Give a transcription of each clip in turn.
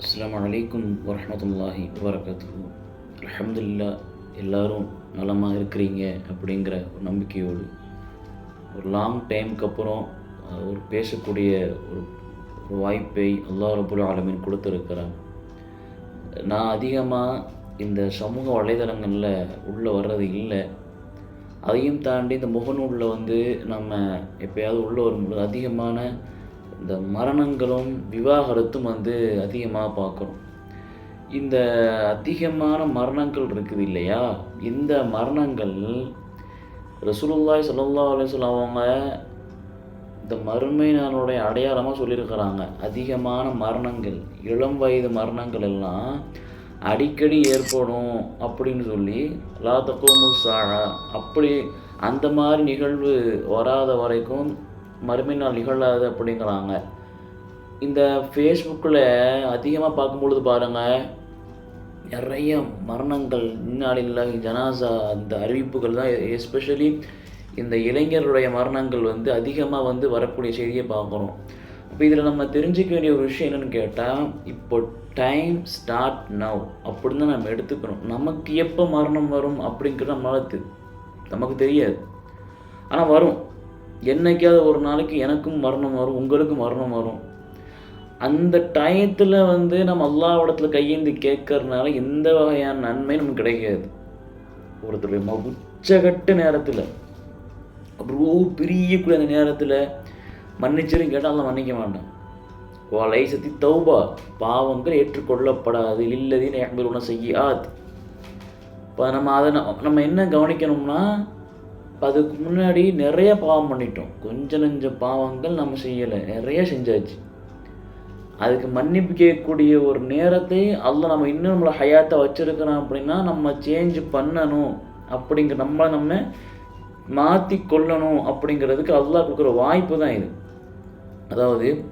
அஸ்லாம் அலைக்கும் வரமத்துல்லாஹி வரகத்து அலமதுல்லா எல்லாரும் நலமாக இருக்கிறீங்க அப்படிங்கிற ஒரு நம்பிக்கையோடு ஒரு லாங் டைமுக்கு அப்புறம் ஒரு பேசக்கூடிய ஒரு ஒரு வாய்ப்பை அல்லா ரபுல் ஆலமின் கொடுத்துருக்கிறான் நான் அதிகமாக இந்த சமூக வலைதளங்களில் உள்ளே வர்றது இல்லை. அதையும் தாண்டி இந்த முகநூலில் வந்து நம்ம எப்பயாவது உள்ளே வரும்போது அதிகமான இந்த மரணங்களும் விவாகரத்தும் வந்து அதிகமாக பார்க்குறோம். இந்த அதிகமான மரணங்கள் இருக்குது இல்லையா? இந்த மரணங்கள் ரசூலுல்லாய் ஸல்லல்லாஹு அலிஸ்வல் அவங்க இந்த மறுமை நாளுடைய அடையாளமாக சொல்லியிருக்கிறாங்க. அதிகமான மரணங்கள் இளம் வயது மரணங்கள் எல்லாம் அடிக்கடி ஏற்படும் அப்படின்னு சொல்லி லா தக்குமு சாழா அப்படி அந்த மாதிரி நிகழ்வு வராத வரைக்கும் மறுமை நாள் நிகழாது அப்படிங்கிறாங்க. இந்த ஃபேஸ்புக்கில் அதிகமாக பார்க்கும்பொழுது பாருங்கள் நிறைய மரணங்கள் இந்நாளில் ஜனாசா அந்த அறிவிப்புகள் தான். எஸ்பெஷலி இந்த இளைஞர்களுடைய மரணங்கள் வந்து அதிகமாக வந்து வரக்கூடிய செய்தியை பார்க்குறோம். இப்போ இதில் நம்ம தெரிஞ்சுக்க வேண்டிய ஒரு விஷயம் என்னென்னு கேட்டால் இப்போ டைம் ஸ்டார்ட் நவ் அப்படின்னு தான் நம்ம எடுத்துக்கணும். நமக்கு எப்போ மரணம் வரும் அப்படிங்கிறது நம்மளால நமக்கு தெரியாது. ஆனால் வரும். என்றைக்காவது ஒரு நாளைக்கு எனக்கும் மரணம் வரும் உங்களுக்கும் மரணம் வரும். அந்த டயத்தில் வந்து நம்ம அல்லாவிடத்துல கையேந்தி கேட்கறதுனால எந்த வகையான நன்மை நமக்கு கிடைக்காது. ஒருத்தருடைய உச்சகட்ட நேரத்தில் அப்புறம் பிரியக்கூடிய அந்த நேரத்தில் மன்னிச்சிரும் கேட்டால் அதை மன்னிக்க மாட்டான். வலை சத்தி தௌபா பாவங்கள் ஏற்றுக்கொள்ளப்படாது. இல்லதின் எண்பது செய்யாத் இப்போ நம்ம அதை ந- நம்ம என்ன கவனிக்கணும்னா அதுக்கு முன்னாடி நிறைய பாவம் பண்ணிட்டோம். கொஞ்ச நஞ்ச பாவங்கள் நம்ம செய்யலை. நிறைய செஞ்சாச்சு. அதுக்கு மன்னிப்பு கேட்கக்கூடிய ஒரு நேரத்தை அதில் நம்ம இன்னும் நம்மளை ஹயாத்தை வச்சுருக்கிறோம் அப்படின்னா நம்ம சேஞ்ச் பண்ணணும். அப்படிங்கிற நம்மளை நம்ம மாற்றி கொள்ளணும் அப்படிங்கிறதுக்கு அல்லாஹ் கொடுக்குற வாய்ப்பு தான் இது. அதாவது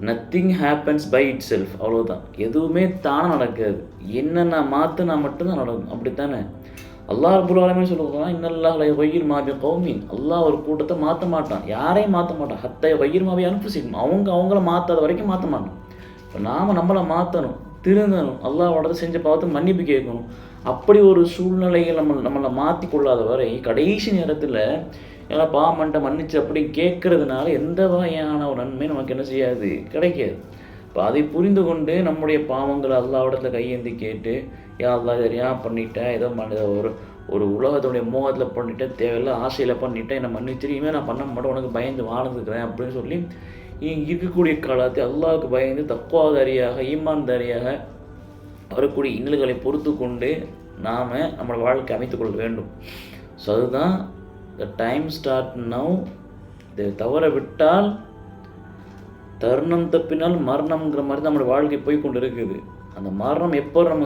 nothing happens by itself அவ்வளோதான் எதுவுமே தானாக நடக்காது. என்னென்ன மாற்றினா மட்டும்தான் நடக்கும். அப்படித்தானே? அல்லாஹ் ரபுல் ஆலமே சொல்லுவாங்க இன்னல்லாஹ் லை வயிர் மாபி கௌமின். அல்லாஹ் ஒரு கூட்டத்தை மாற்ற மாட்டான். யாரையும் மாற்ற மாட்டான். ஹத்தை வயிர் மாபி அனுப்பிச்சிக்கணும் அவங்க அவங்கள மாற்றாத வரைக்கும் மாற்ற மாட்டான். இப்போ நாம் நம்மளை மாற்றணும் திருந்தணும் அல்லாவோட செஞ்ச பார்த்து மன்னிப்பு கேட்கணும். அப்படி ஒரு சூழ்நிலையை நம்ம நம்மளை மாற்றி கொள்ளாத வரை கடைசி நேரத்தில் எல்லாம் பாமன்ட்ட மன்னிச்சு அப்படி கேட்கறதுனால எந்த வகையான ஒரு நன்மை நமக்கு என்ன செய்யாது? கிடைக்காது. இப்போ அதை புரிந்து கொண்டு நம்முடைய பாவங்களை அல்லாவிடத்தில் கையேந்தி கேட்டு யா அல்லா பண்ணிட்டேன். ஏதோ பண்ண ஒரு ஒரு உலகத்துடைய மோகத்தில் பண்ணிட்டேன். தேவையில்ல ஆசையில் பண்ணிட்டேன். என்னை மன்னிச்சிரு. இனிமேல் நான் பண்ண மாட்டேன். உனக்கு பயந்து வாழ்ந்துக்கிறேன். அப்படின்னு சொல்லி இருக்கக்கூடிய காலத்தை அல்லாவுக்கு பயந்து தக்குவாதாரியாக ஈமான்தாரியாக வரக்கூடிய இன்னல்களை பொறுத்து கொண்டு நாம் நம்மளோட வாழ்க்கை அமைத்துக்கொள்ள வேண்டும். ஸோ அதுதான் த டைம் ஸ்டார்ட் நவ் இதை தவற விட்டால் தருணம் தப்பினால் மரணம்ங்கிற மாதிரி தான் நம்மளோட வாழ்க்கை போய் கொண்டு இருக்குது அந்த மரணம் எப்போ நம்ம